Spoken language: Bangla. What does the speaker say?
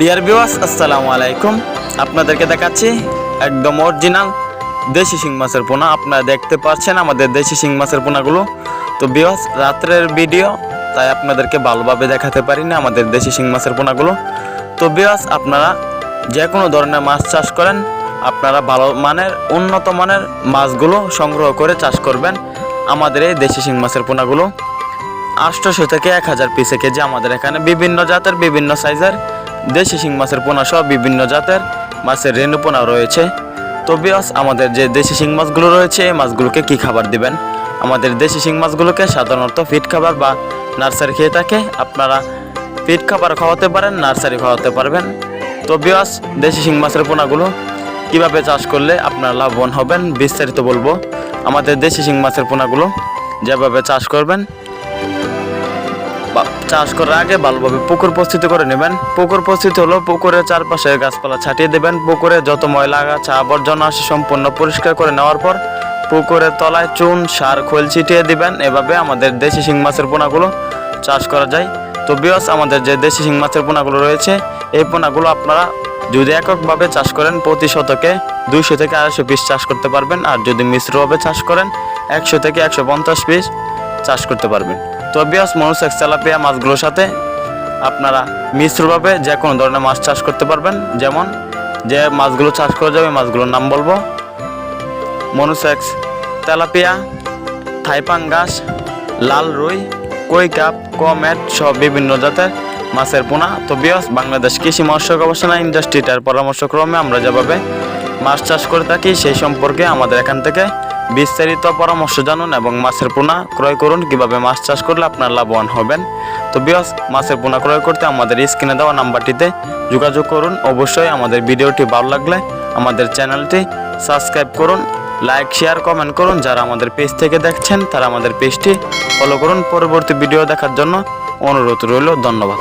ডিয়ার ভিউয়ার্স আসসালামু আলাইকুম। আপনাদেরকে দেখাচ্ছি একদম অরিজিনাল দেশি শিং মাছের পোনা। আপনারা দেখতে পাচ্ছেন আমাদের দেশি শিং মাছের পোনাগুলো। তো ভিউয়ার্স রাত্রের ভিডিও তাই আপনাদেরকে ভালোভাবে দেখাতে পারি না আমাদের দেশি শিং মাছের পোনাগুলো। তো ভিউয়ার্স আপনারা যে কোনো ধরনের মাছ চাষ করেন, আপনারা ভালো মানের, উন্নত মানের মাছগুলো সংগ্রহ করে চাষ করবেন আমাদের এই দেশি শিং মাছের পোনাগুলো। আটশোশো থেকে এক হাজার পিসে কেজি আমাদের এখানে বিভিন্ন জাতের, বিভিন্ন সাইজের দেশি শিং মাছের পোনা সহ বিভিন্ন জাতের মাছের রেণু পোনা রয়েছে। তো বিয়স আমাদের যে দেশি শিং মাছগুলো রয়েছে, এই মাছগুলোকে কি খাবার দিবেন? আমাদের দেশি শিং মাছগুলোকে সাধারণত ফিট খাবার বা নার্সারি খেয়ে থাকে। আপনারা ফিট খাবার খাওয়াতে পারেন নার্সারি খাওয়াতে পারবেন। তো বিয়স দেশি শিং মাছের পোনাগুলো কীভাবে চাষ করলে আপনারা লাভবান হবেন, বিস্তারিত বলব। আমাদের দেশি শিং মাছের পোনাগুলো যেভাবে চাষ করবেন চাষ করার আগে ভালোভাবে পুকুর প্রস্তুতি করে নেবেন। পুকুর প্রস্তুতি হলো পুকুরের চারপাশে গাছপালা ছাটিয়ে দেবেন। পুকুরে যত ময়লা আগাছা আবর্জনা আসে সম্পূর্ণ পরিষ্কার করে নেওয়ার পর পুকুরের তলায় চুন, সার, খোল ছিটিয়ে দিবেন। এভাবে আমাদের দেশি শিং মাছের পোনাগুলো চাষ করা যায়। তো বিয়স আমাদের যে দেশি শিং মাছের পোনাগুলো রয়েছে, এই পোনাগুলো আপনারা যদি এককভাবে চাষ করেন, প্রতি শতকে দুইশো থেকে আড়াইশো পিস চাষ করতে পারবেন। আর যদি মিশ্রভাবে চাষ করেন, একশো থেকে একশো পঞ্চাশ পিস চাষ করতে পারবেন। তো বিয়াস মনুসেক্স তেলাপিয়া মাছগুলোর সাথে আপনারা মিশ্রভাবে যে কোনো ধরনের মাছ চাষ করতে পারবেন। যেমন যে মাছগুলো চাষ করা যাবে, মাছগুলোর নাম বলব। মনুসেক্স তেলাপিয়া থাইপাং থাইপাঙ্গাস লাল রুই, কই কাপ কমেট সব বিভিন্ন জাতের মাছের পোনা। তো বিয়াস, বাংলাদেশ কৃষি মৎস্য গবেষণা ইন্ডাস্ট্রিটার পরামর্শক্রমে আমরা যেভাবে মাছ চাষ করে থাকি, সেই সম্পর্কে আমাদের এখান থেকে বিস্তারিত পরামর্শ জানুন এবং মাছের পোনা ক্রয় করুন। কীভাবে মাছ চাষ করলে আপনার লাভবান হবেন? তো বিয়াস মাছের পোনা ক্রয় করতে আমাদের স্ক্রিনে দেওয়া নাম্বারটিতে যোগাযোগ করুন। অবশ্যই আমাদের ভিডিওটি ভালো লাগলে আমাদের চ্যানেলটি সাবস্ক্রাইব করুন, লাইক, শেয়ার, কমেন্ট করুন। যারা আমাদের পেজ থেকে দেখছেন, তারা আমাদের পেজটি ফলো করুন। পরবর্তী ভিডিও দেখার জন্য অনুরোধ রইল, ধন্যবাদ।